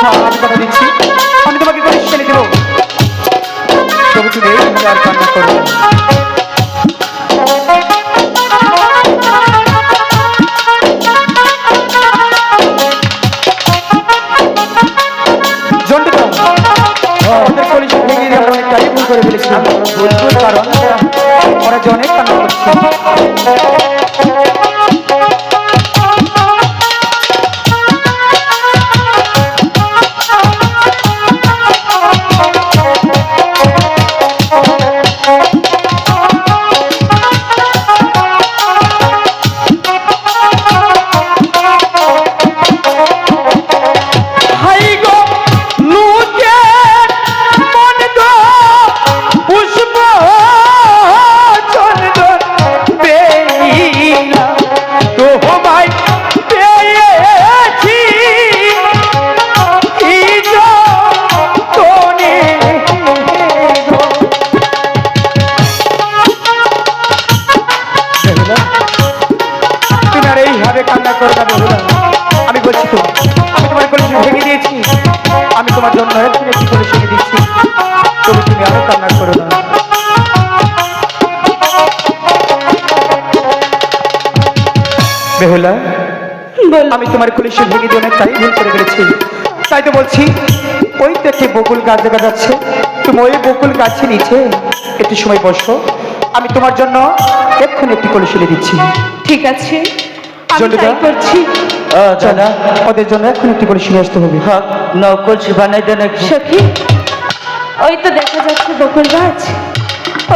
হ্যাঁ আমি কথা দিচ্ছি। বেহুলা বল। আমি তোমার কলেজে ভেঙে দিয়ে অনেকটাই ভুল করে ফেলেছি। তাই তো বলছি ওই তো একটি বকুল গাছ দেখা যাচ্ছে। তুমি ওই বকুল গাছের নিচে একটু সময় বসো। আমি তোমার জন্য এক্ষুনি একটি কলসি এনে দিচ্ছি। ঠিক আছে। আমি জন্ডিকা? তাই করছি। চল ওদের জন্য এখন একটি করে শুনে আসতে হবে। হ্যাঁ নকল বানাই দেন সখী ওই তো দেখা যাচ্ছে বকুল গাছ।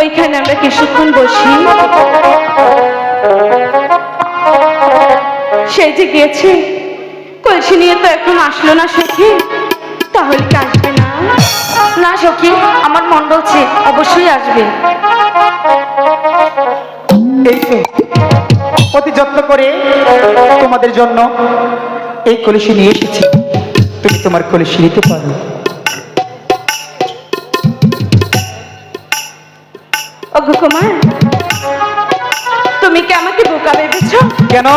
ওইখানে আমরা কিছুক্ষণ বসি। সে যে গিয়েছে কলসি নিয়ে তো এখন আসলো না সখী তাহলে কি আসবে না? না সখী আমার মন বলছে অবশ্যই আসবে। এই তো অতি যত্ন করে তোমাদের জন্য এই কলসি নিয়ে এসেছি। তুমি তোমার কলসি নিতে পারো। অগু কুমার তুমি কি আমাকে বোকা ভেবেছ? কেন?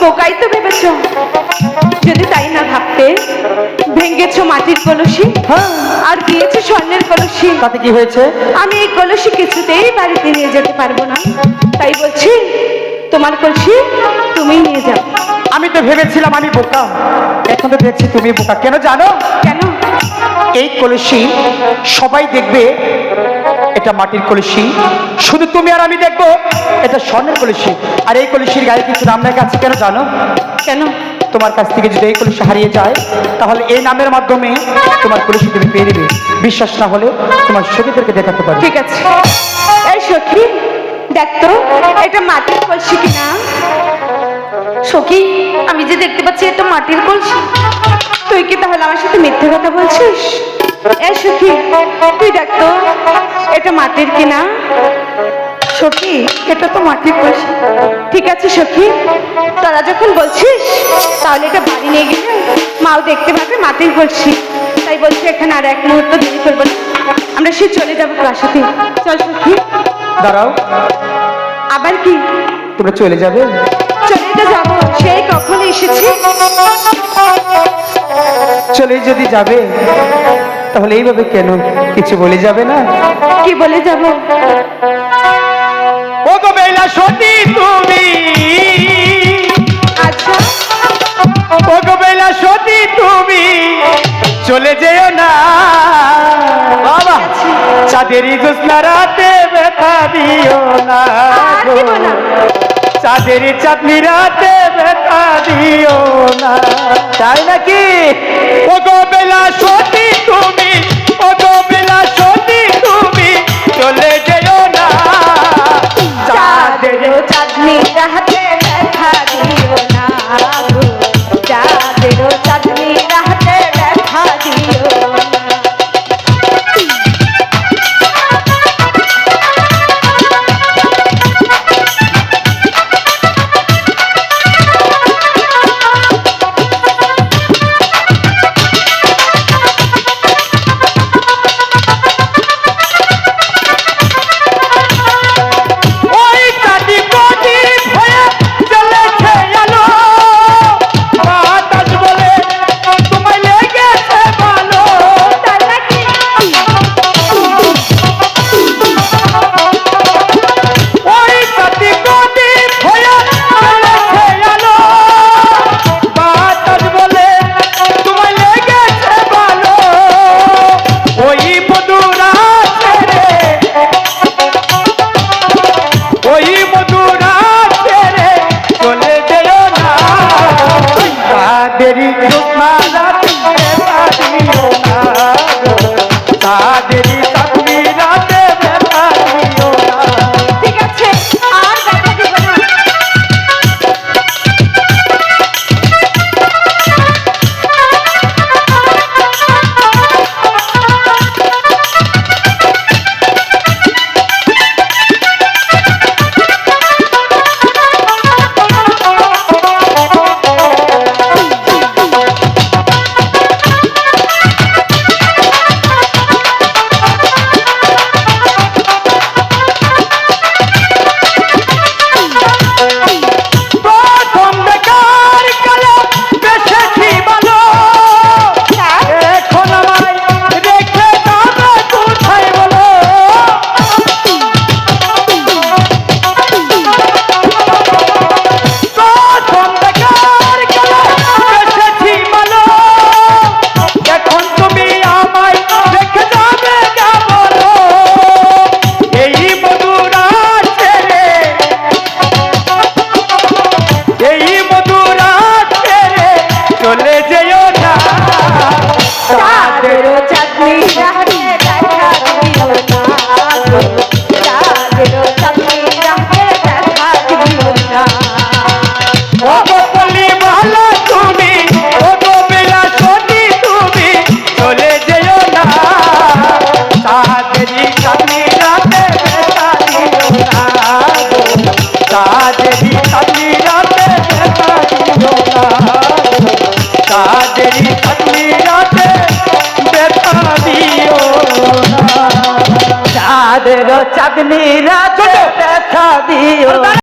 বোকাই তো ভেবেছ। যদি তাই না ভাবতে ভেঙ্গেছো মাটির কলসি হ্যাঁ। আর গিয়েছে স্বর্ণের কলসি। তাতে কি হয়েছে? আমি এই কলসি কিছুতেই বাড়িতে নিয়ে যেতে পারব না। তাই বলছি তোমার কলসি তুমি নিয়ে যাও। আমি তো ভেবেছিলাম আমি বোকা। এখন তো দেখছি তুমি বোকা। কেন জানো? কেন? এই কলসি সবাই দেখবে এটা মাটির কলসি। শুধু তুমি আর আমি দেখব এটা স্বর্ণের কলসি। আর এই কলসির গায়ে কিছু নাম লেখা আছে কেন জানো? কেন? তোমার কাছ থেকে যদি এই কলসি হারিয়ে যায় তাহলে এই নামের মাধ্যমে তোমার কলসি তুমি পেয়ে নেবে বিশ্বাস না হলে তোমার সখীদেরকে দেখাতে পারবে। ঠিক আছে। এই সখী দেখ তো এটা মাটির কলসি কিনা? সখী আমি যে দেখতে পাচ্ছি এটা মাটির কলসি। তুই কি তাহলে আমার সাথে মিথ্যে কথা বলছিস? এই সখী তুই দেখ এটা মাটির কিনা? সখী এটা তো মাটির কলসি ঠিক আছে সখী তোরা যখন বলছিস তাহলে এটা বাড়ি নিয়ে গেলে মাও দেখতে পাবে মাটির কলসি তাই বলছি এখানে আর এক মুহূর্ত দেরি করব না। আমরা সে চলে যাব প্রাসাদে চল সখী। দাঁড়াও। আবার কি? তোমরা চলে যাবে? চলে তো যাব। সেই কখন এসেছি? চলে যদি যাবে তাহলে এইভাবে কেন কিছু বলে যাবে না? কি বলে যাব? ও গো বেলা সতী তুমি। আচ্ছা। ও গো বেলা সতী তুমি। চলে যেও না। বাবা চাঁদেরই জ্যোৎস্না রাতে ব্যথা দিও না। চাঁদেরই চাঁদনি রাতে ব্যথা দিও না। তাই নাকি? ও গো বেলা সতী তুমি। চাঁদনি রাহতে তাদেরই চাঁদের চাঁদনি রাতে দেখা দিও।